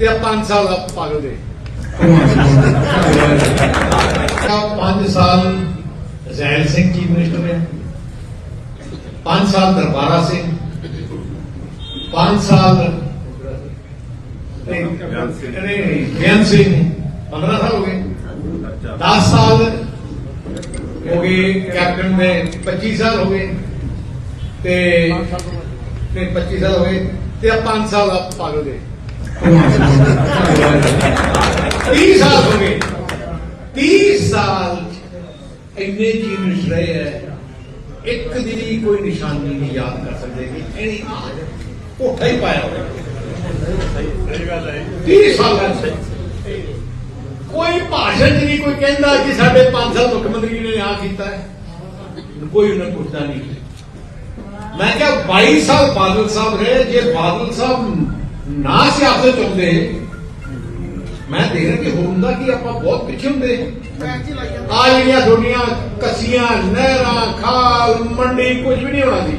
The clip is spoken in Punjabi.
ਤੇ ਆ 5 ਸਾਲ ਆ ਪਾਗਲ ਦੇ ਆ 5 ਸਾਲ ਜ਼ੈਲ ਸਿੰਘ ਚੀਫ ਮਿਨਿਸਟਰ ਰਿਹਾ। 5 ਸਾਲ ਦਰਬਾਰਾ ਸਿੰਘ। 5 ਸਾਲ ਨਹੀਂ ਸਿੰਘ। 15 ਸਾਲ ਹੋ ਗਏ। 10 ਸਾਲ ਹੋ ਗਏ ਕੈਪਟਨ ਦੇ 25 ਸਾਲ ਹੋ ਗਏ। ਤੇ ਤੇ 25 ਸਾਲ ਹੋ ਗਏ। ਤੇ ਆ 5 ਸਾਲ ਆ ਪਾਗਲ ਦੇ 30 ਸਾਲ ਹੋ ਗਏ 30 ਸਾਲ ਇੰਨੇ ਚੀਜ਼ ਰਹੇ ਹੈ ਇੱਕ ਦੀ ਕੋਈ ਨਿਸ਼ਾਨੀ ਨਹੀਂ ਯਾਦ ਕਰ ਸਕਦੇ ਕਿ ਇਹਨੇ ਕੋਠਾ ਹੀ ਪਾਇਆ ਹੋਇਆ ਸਹੀ ਗੱਲ ਹੈ 30 ਸਾਲਾਂ ਚ ਕੋਈ ਭਾਸ਼ਣ ਚ ਨਹੀਂ ਕੋਈ ਕਹਿੰਦਾ ਕਿ ਸਾਡੇ 5 ਸਾਲ ਮੁੱਖ ਮੰਤਰੀ ਨੇ ਆ ਕੀਤਾ ਹੈ ਕੋਈ ਉਹਨਾਂ ਨੂੰ ਪੁੱਛਦਾ ਨਹੀਂ ਮੈਂ ਕਿਹਾ 22 ਸਾਲ ਬਾਦਲ ਸਾਹਿਬ ਰਹੇ ਜੇ ਬਾਦਲ ਸਾਹਿਬ ਨਾ ਸਿਆਸਤ ਚ ਹੁੰਦੇ। ਮੈਂ ਦੇਖ ਰਿਹਾ ਕਿ ਹੁੰਦਾ ਕਿ ਆਪਾਂ ਬਹੁਤ ਪਿੱਛੇ ਹੁੰਦੇ। ਆ ਜਿਹੜੀਆਂ ਤੁਹਾਡੀਆਂ ਕੱਸੀਆਂ ਨਹਿਰਾਂ, ਖਾਲ, ਮੰਡੀ ਕੁਝ ਵੀ ਨਹੀਂ ਹੋਣਾ ਸੀ